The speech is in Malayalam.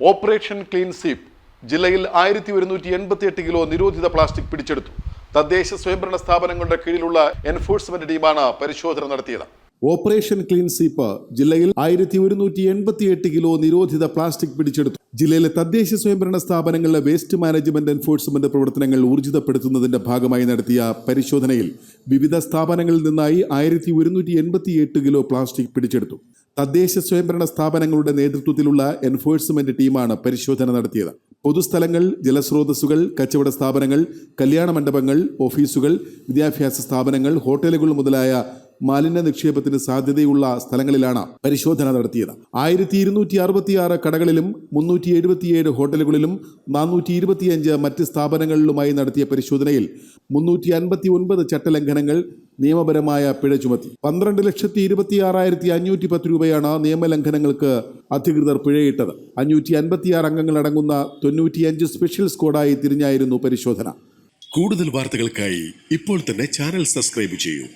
ഓപ്പറേഷൻ ക്ലീൻ സ്വീപ്പ് ജില്ലയിൽ ആയിരത്തി ഒരുന്നൂറ്റി എൺപത്തി എട്ട് കിലോ നിരോധിത പ്ലാസ്റ്റിക് പിടിച്ചെടുത്തു. തദ്ദേശ സ്വയംഭരണ സ്ഥാപനങ്ങളുടെ കീഴിലുള്ള എൻഫോഴ്സ്മെന്റ് ടീമാണ് പരിശോധന നടത്തിയത്. ഓപ്പറേഷൻ ക്ലീൻ സ്വീപ്പ് ജില്ലയിൽ ആയിരത്തി ഒരുന്നൂറ്റി എൺപത്തിയെട്ട് കിലോ നിരോധിത പ്ലാസ്റ്റിക് പിടിച്ചെടുത്തു. ജില്ലയിലെ തദ്ദേശ സ്വയംഭരണ സ്ഥാപനങ്ങളിലെ വേസ്റ്റ് മാനേജ്മെന്റ് എൻഫോഴ്സ്മെന്റ് പ്രവർത്തനങ്ങൾ ഊർജിതപ്പെടുത്തുന്നതിന്റെ ഭാഗമായി നടത്തിയ പരിശോധനയിൽ വിവിധ സ്ഥാപനങ്ങളിൽ നിന്നായി ആയിരത്തി ഒരുന്നൂറ്റി എൺപത്തിയെട്ട് കിലോ പ്ലാസ്റ്റിക് പിടിച്ചെടുത്തു. തദ്ദേശ സ്വയംഭരണ സ്ഥാപനങ്ങളുടെ നേതൃത്വത്തിലുള്ള എൻഫോഴ്സ്മെന്റ് ടീമാണ് പരിശോധന നടത്തിയത്. പൊതുസ്ഥലങ്ങൾ ജലസ്രോതസ്സുകൾ കച്ചവട സ്ഥാപനങ്ങൾ കല്യാണ മണ്ഡപങ്ങൾ ഓഫീസുകൾ വിദ്യാഭ്യാസ സ്ഥാപനങ്ങൾ ഹോട്ടലുകൾ മുതലായ മാലിന്യ നിക്ഷേപത്തിന് സാധ്യതയുള്ള സ്ഥലങ്ങളിലാണ് പരിശോധന നടത്തിയത്. ആയിരത്തി ഇരുന്നൂറ്റി അറുപത്തിയാറ് കടകളിലും മുന്നൂറ്റി എഴുപത്തിയേഴ് ഹോട്ടലുകളിലും നാനൂറ്റി ഇരുപത്തിയഞ്ച് മറ്റ് സ്ഥാപനങ്ങളിലുമായി നടത്തിയ പരിശോധനയിൽ മുന്നൂറ്റി അൻപത്തി ഒൻപത് ചട്ടലംഘനങ്ങൾ നിയമപരമായ പിഴ ചുമത്തി. പന്ത്രണ്ട് ലക്ഷത്തി ഇരുപത്തി ആറായിരത്തി അഞ്ഞൂറ്റി പത്ത് രൂപയാണ് നിയമലംഘനങ്ങൾക്ക് അധികൃതർ പിഴയിട്ടത്. അഞ്ഞൂറ്റി അൻപത്തിയാറ് അംഗങ്ങൾ അടങ്ങുന്ന തൊണ്ണൂറ്റിയഞ്ച് സ്പെഷ്യൽ സ്ക്വാഡായി തിരിഞ്ഞായിരുന്നു പരിശോധന. കൂടുതൽ വാർത്തകൾക്കായി ഇപ്പോൾ തന്നെ ചാനൽ സബ്സ്ക്രൈബ് ചെയ്യൂ.